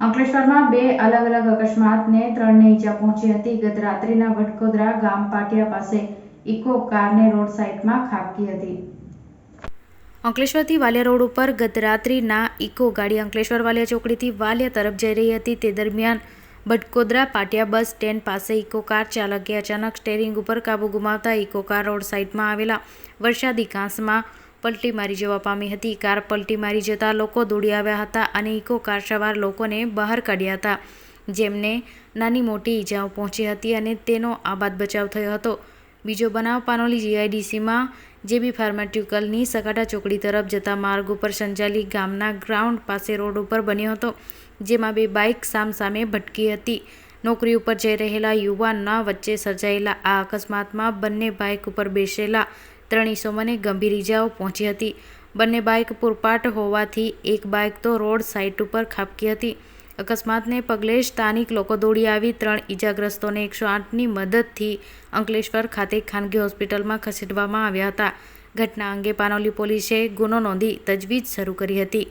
અંકલેશ્વરમાં બે અલગ અલગ અકસ્માતને ત્રણને ઈજા પહોંચી હતી. ગત રાત્રિના વડકોદરા ગામ પાટિયા પાસે ઇકો કારને રોડ સાઇડમાં ખાબકી હતી. અંકલેશ્વરથી વાલિયા રોડ ઉપર ગત રાત્રિના ઇકો ગાડી અંકલેશ્વર વાલિયા ચોકડીથી વાલિયા તરફ જઈ રહી હતી. તે દરમિયાન બટકોદરા પાટિયા બસ સ્ટેન્ડ પાસે ઇકો કાર ચાલકે અચાનક સ્ટેરિંગ ઉપર કાબુ ગુમાવતા ઇકો કાર રોડ સાઇડમાં આવેલા વરસાદી કાંસમાં પલટી મારી જવા પામી હતી. કાર પલટી મારી જતા લોકો દોડી આવ્યા હતા અને ઇકો કાર સવાર લોકોને બહાર કાઢ્યા હતા, જેમને નાની મોટી ઈજાઓ પહોંચી હતી અને તેનો આબાદ બચાવ થયો હતો. બીજો બનાવ પાનોલી જીઆઈડીસીમાં જેબી ફાર્માસ્યુટિકલની સકાટા ચોકડી તરફ જતા માર્ગ ઉપર સંચાલી ગામના ગ્રાઉન્ડ પાસે રોડ ઉપર બન્યો હતો, જેમાં બે બાઇક સામસામે ભટકી હતી. નોકરી ઉપર જઈ રહેલા યુવાનના વચ્ચે સર્જાયેલા આ અકસ્માતમાં બંને બાઇક ઉપર બેસેલા ત્રણ ઈસમોને ગંભીર ઈજાઓ પહોંચી હતી. બંને બાઇક પૂરપાટ હોવાથી એક બાઇક તો રોડ સાઇડ ઉપર ખાબકી હતી. અકસ્માતને પગલે સ્થાનિક લોકો દોડી આવી. ત્રણ ઈજાગ્રસ્તોને એકસો આઠની મદદથી અંકલેશ્વર ખાતે ખાનગી હોસ્પિટલમાં ખસેડવામાં આવ્યા હતા. ઘટના અંગે પાનોલી પોલીસે ગુનો નોંધી તજવીજ શરૂ કરી હતી.